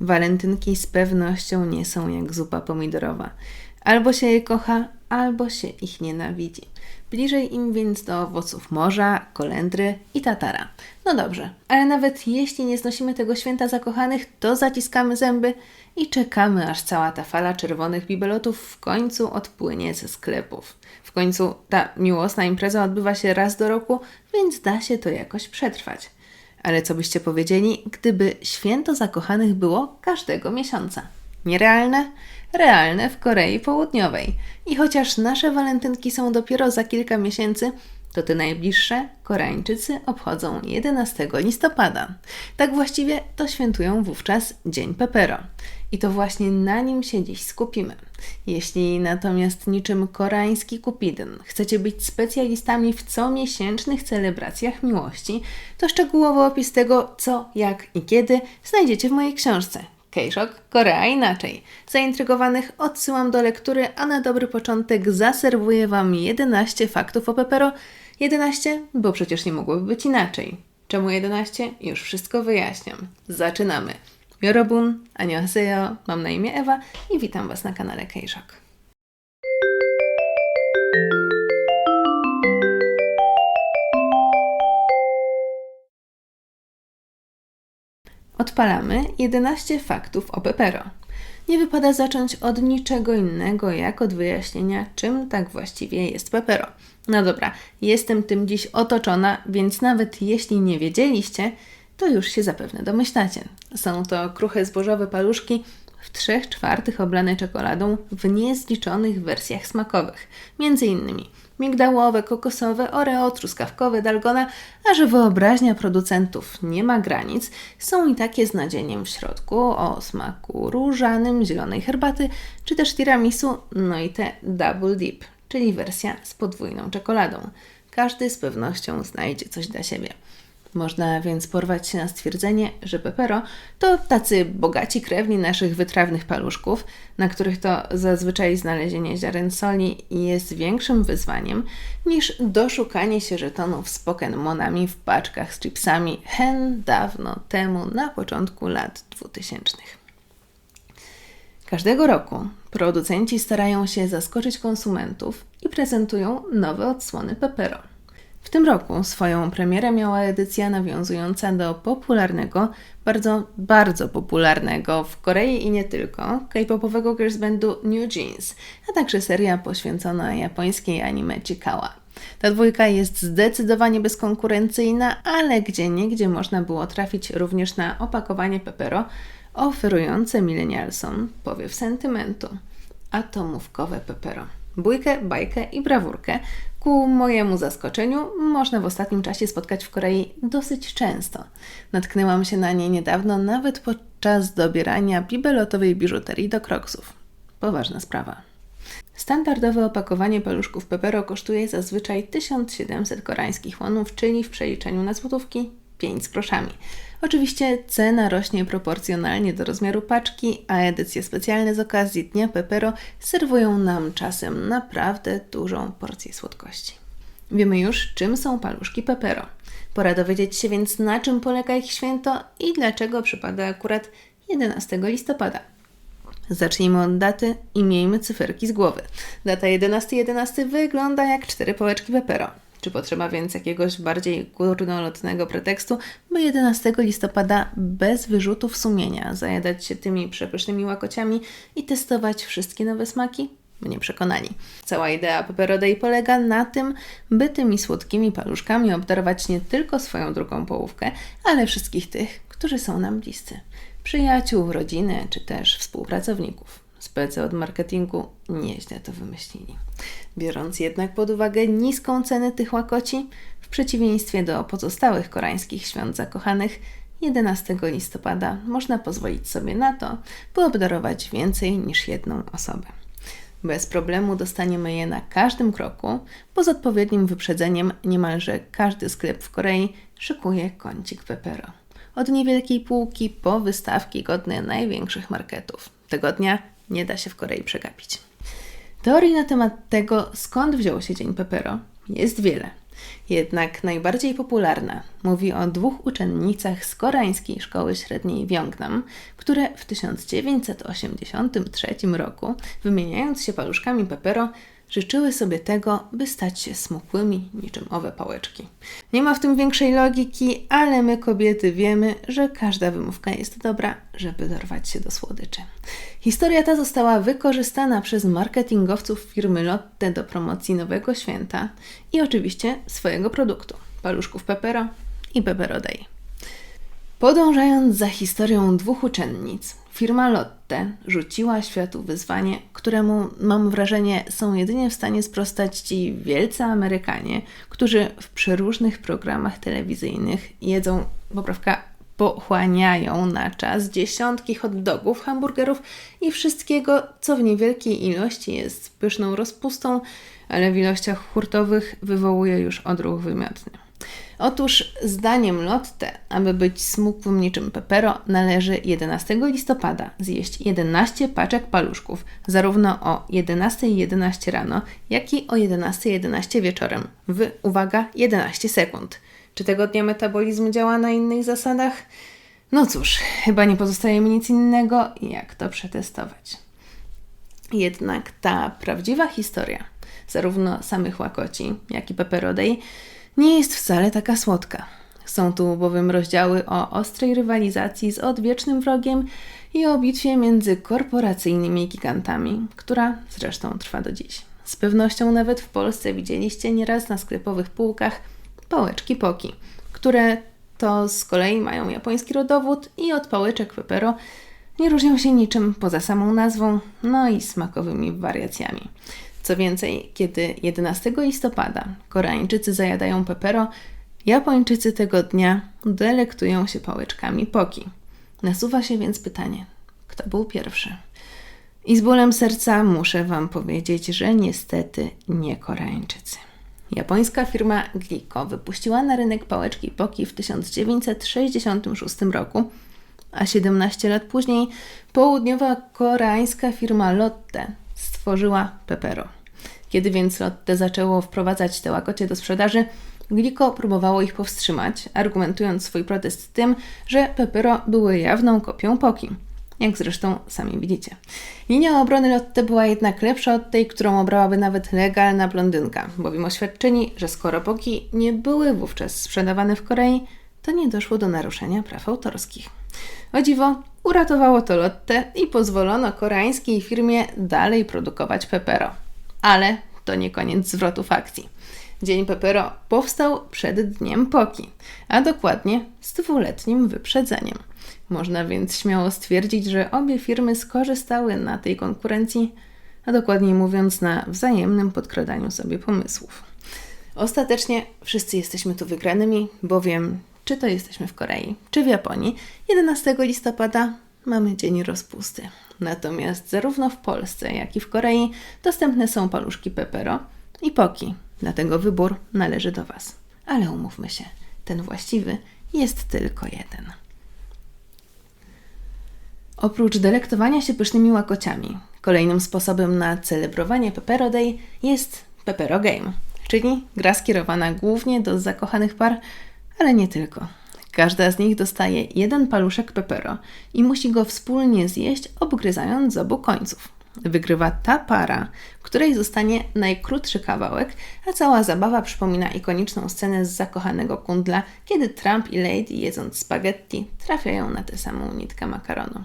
Walentynki z pewnością nie są jak zupa pomidorowa. Albo się je kocha, albo się ich nienawidzi. Bliżej im więc do owoców morza, kolendry i tatara. No dobrze, ale nawet jeśli nie znosimy tego święta zakochanych, to zaciskamy zęby i czekamy, aż cała ta fala czerwonych bibelotów w końcu odpłynie ze sklepów. W końcu ta miłosna impreza odbywa się raz do roku, więc da się to jakoś przetrwać. Ale co byście powiedzieli, gdyby święto zakochanych było każdego miesiąca? Nierealne? Realne w Korei Południowej. I chociaż nasze walentynki są dopiero za kilka miesięcy, to te najbliższe Koreańczycy obchodzą 11 listopada. Tak właściwie to świętują wówczas Dzień Pepero. I to właśnie na nim się dziś skupimy. Jeśli natomiast niczym koreański kupidyn chcecie być specjalistami w comiesięcznych celebracjach miłości, to szczegółowy opis tego, co, jak i kiedy znajdziecie w mojej książce K-Shock, Korea inaczej. Zaintrygowanych odsyłam do lektury, a na dobry początek zaserwuję Wam 11 faktów o Pepero. 11, bo przecież nie mogłoby być inaczej. Czemu 11? Już wszystko wyjaśniam. Zaczynamy. Jorobun, Aniohaseo, mam na imię Ewa i witam Was na kanale K-Shock. Odpalamy 11 faktów o Pepero. Nie wypada zacząć od niczego innego, jak od wyjaśnienia, czym tak właściwie jest Pepero. No dobra, jestem tym dziś otoczona, więc nawet jeśli nie wiedzieliście, to już się zapewne domyślacie. Są to kruche zbożowe paluszki w 3 czwartych oblane czekoladą w niezliczonych wersjach smakowych, między innymi migdałowe, kokosowe, oreo, truskawkowe, dalgona, a że wyobraźnia producentów nie ma granic, są i takie z nadzieniem w środku o smaku różanym, zielonej herbaty, czy też tiramisu, no i te double dip, czyli wersja z podwójną czekoladą. Każdy z pewnością znajdzie coś dla siebie. Można więc porwać się na stwierdzenie, że Pepero to tacy bogaci krewni naszych wytrawnych paluszków, na których to zazwyczaj znalezienie ziaren soli jest większym wyzwaniem niż doszukanie się żetonów z Pokémonami w paczkach z chipsami hen dawno temu na początku lat 2000. Każdego roku producenci starają się zaskoczyć konsumentów i prezentują nowe odsłony Pepero. W tym roku swoją premierę miała edycja nawiązująca do popularnego, bardzo, bardzo popularnego w Korei i nie tylko, k-popowego girls bandu New Jeans, a także seria poświęcona japońskiej anime Chikawa. Ta dwójka jest zdecydowanie bezkonkurencyjna, ale gdzie niegdzie można było trafić również na opakowanie Pepero, oferujące milenialsom powiew sentymentu. Atomówkowe Pepero bójkę, bajkę i brawurkę. Ku mojemu zaskoczeniu można w ostatnim czasie spotkać w Korei dosyć często. Natknęłam się na nie niedawno, nawet podczas dobierania bibelotowej biżuterii do kroksów. Poważna sprawa. Standardowe opakowanie paluszków Pepero kosztuje zazwyczaj 1700 koreańskich wonów, czyli w przeliczeniu na złotówki 5 z groszami. Oczywiście cena rośnie proporcjonalnie do rozmiaru paczki, a edycje specjalne z okazji Dnia Pepero serwują nam czasem naprawdę dużą porcję słodkości. Wiemy już, czym są paluszki Pepero. Pora dowiedzieć się więc, na czym polega ich święto i dlaczego przypada akurat 11 listopada. Zacznijmy od daty i miejmy cyferki z głowy. Data 11.11 .11 wygląda jak cztery pałeczki Pepero. Czy potrzeba więc jakiegoś bardziej górnolotnego pretekstu, by 11 listopada bez wyrzutów sumienia zajadać się tymi przepysznymi łakociami i testować wszystkie nowe smaki? Mnie przekonani. Cała idea Pepero Day polega na tym, by tymi słodkimi paluszkami obdarować nie tylko swoją drugą połówkę, ale wszystkich tych, którzy są nam bliscy. Przyjaciół, rodziny czy też współpracowników. Spece od marketingu nieźle to wymyślili. Biorąc jednak pod uwagę niską cenę tych łakoci, w przeciwieństwie do pozostałych koreańskich świąt zakochanych, 11 listopada można pozwolić sobie na to, by obdarować więcej niż jedną osobę. Bez problemu dostaniemy je na każdym kroku, bo z odpowiednim wyprzedzeniem niemalże każdy sklep w Korei szykuje kącik Pepero. Od niewielkiej półki po wystawki godne największych marketów. Tego dnia nie da się w Korei przegapić. Teorii na temat tego, skąd wziął się Dzień Pepero, jest wiele. Jednak najbardziej popularna mówi o dwóch uczennicach z koreańskiej szkoły średniej w Yongnam, które w 1983 roku, wymieniając się paluszkami Pepero, życzyły sobie tego, by stać się smukłymi niczym owe pałeczki. Nie ma w tym większej logiki, ale my kobiety wiemy, że każda wymówka jest dobra, żeby dorwać się do słodyczy. Historia ta została wykorzystana przez marketingowców firmy Lotte do promocji nowego święta i oczywiście swojego produktu paluszków Pepero i Pepero Day. Podążając za historią dwóch uczennic, firma Lotte rzuciła światu wyzwanie, któremu mam wrażenie są jedynie w stanie sprostać ci wielcy Amerykanie, którzy w przeróżnych programach telewizyjnych jedzą, poprawka, pochłaniają na czas dziesiątki hot dogów, hamburgerów i wszystkiego, co w niewielkiej ilości jest pyszną rozpustą, ale w ilościach hurtowych wywołuje już odruch wymiotny. Otóż zdaniem Lotte, aby być smukłym niczym Pepero, należy 11 listopada zjeść 11 paczek paluszków, zarówno o 11.11 .11 rano, jak i o 11.11 .11 wieczorem, w, uwaga, 11 sekund. Czy tego dnia metabolizm działa na innych zasadach? No cóż, chyba nie pozostaje mi nic innego, jak to przetestować. Jednak ta prawdziwa historia, zarówno samych łakoci, jak i Peperodej, nie jest wcale taka słodka. Są tu bowiem rozdziały o ostrej rywalizacji z odwiecznym wrogiem i o bitwie między korporacyjnymi gigantami, która zresztą trwa do dziś. Z pewnością nawet w Polsce widzieliście nieraz na sklepowych półkach pałeczki poki, które to z kolei mają japoński rodowód i od pałeczek pepero nie różnią się niczym poza samą nazwą, no i smakowymi wariacjami. Co więcej, kiedy 11 listopada Koreańczycy zajadają pepero, Japończycy tego dnia delektują się pałeczkami poki. Nasuwa się więc pytanie, kto był pierwszy? I z bólem serca muszę Wam powiedzieć, że niestety nie Koreańczycy. Japońska firma Glico wypuściła na rynek pałeczki Poki w 1966 roku, a 17 lat później południowa koreańska firma Lotte stworzyła Pepero. Kiedy więc Lotte zaczęło wprowadzać te łakocie do sprzedaży, Glico próbowało ich powstrzymać, argumentując swój protest tym, że Pepero były jawną kopią Poki. Jak zresztą sami widzicie. Linia obrony Lotte była jednak lepsza od tej, którą obrałaby nawet legalna blondynka, bowiem oświadczyli, że skoro Poki nie były wówczas sprzedawane w Korei, to nie doszło do naruszenia praw autorskich. O dziwo, uratowało to Lotte i pozwolono koreańskiej firmie dalej produkować Pepero. Ale to nie koniec zwrotów akcji. Dzień Pepero powstał przed Dniem Poki, a dokładnie z dwuletnim wyprzedzeniem. Można więc śmiało stwierdzić, że obie firmy skorzystały na tej konkurencji, a dokładniej mówiąc na wzajemnym podkradaniu sobie pomysłów. Ostatecznie wszyscy jesteśmy tu wygranymi, bowiem czy to jesteśmy w Korei, czy w Japonii, 11 listopada mamy Dzień Rozpusty. Natomiast zarówno w Polsce, jak i w Korei dostępne są paluszki pepero i poki, dlatego wybór należy do Was. Ale umówmy się, ten właściwy jest tylko jeden. Oprócz delektowania się pysznymi łakociami, kolejnym sposobem na celebrowanie Pepero Day jest Pepero Game, czyli gra skierowana głównie do zakochanych par, ale nie tylko. Każda z nich dostaje jeden paluszek pepero i musi go wspólnie zjeść, obgryzając z obu końców. Wygrywa ta para, której zostanie najkrótszy kawałek, a cała zabawa przypomina ikoniczną scenę z zakochanego kundla, kiedy Trump i Lady jedząc spaghetti trafiają na tę samą nitkę makaronu.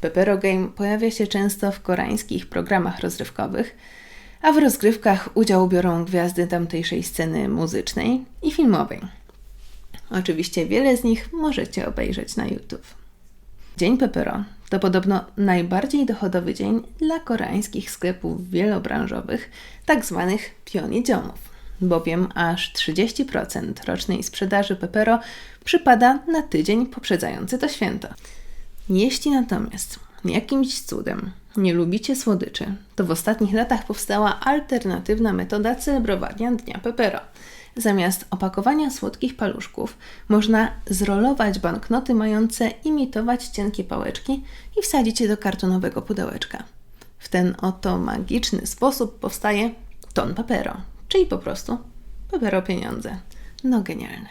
Pepero Game pojawia się często w koreańskich programach rozrywkowych, a w rozgrywkach udział biorą gwiazdy tamtejszej sceny muzycznej i filmowej. Oczywiście wiele z nich możecie obejrzeć na YouTube. Dzień Pepero to podobno najbardziej dochodowy dzień dla koreańskich sklepów wielobranżowych, tak zwanych pionidziomów, bowiem aż 30% rocznej sprzedaży Pepero przypada na tydzień poprzedzający to święto. Jeśli natomiast jakimś cudem nie lubicie słodyczy, to w ostatnich latach powstała alternatywna metoda celebrowania Dnia Pepero – Zamiast opakowania słodkich paluszków można zrolować banknoty mające imitować cienkie pałeczki i wsadzić je do kartonowego pudełeczka. W ten oto magiczny sposób powstaje ton papero, czyli po prostu Pepero pieniądze. No genialne.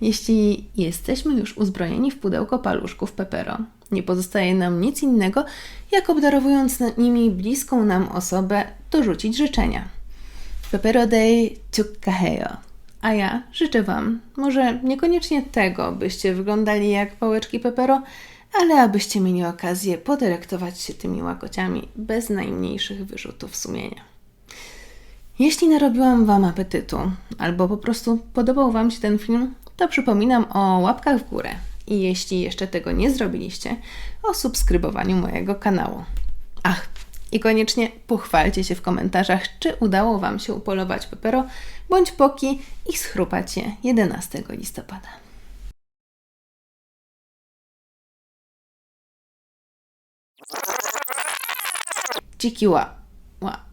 Jeśli jesteśmy już uzbrojeni w pudełko paluszków Pepero, nie pozostaje nam nic innego, jak obdarowując nimi bliską nam osobę, dorzucić życzenia. Pepero dei ciuccaheo. A ja życzę Wam, może niekoniecznie tego, byście wyglądali jak pałeczki Pepero, ale abyście mieli okazję podelektować się tymi łakociami bez najmniejszych wyrzutów sumienia. Jeśli narobiłam Wam apetytu, albo po prostu podobał Wam się ten film, to przypominam o łapkach w górę. I jeśli jeszcze tego nie zrobiliście, o subskrybowaniu mojego kanału. Ach, i koniecznie pochwalcie się w komentarzach, czy udało Wam się upolować pepero bądź poki i schrupać je 11 listopada. Dziki ła, ła.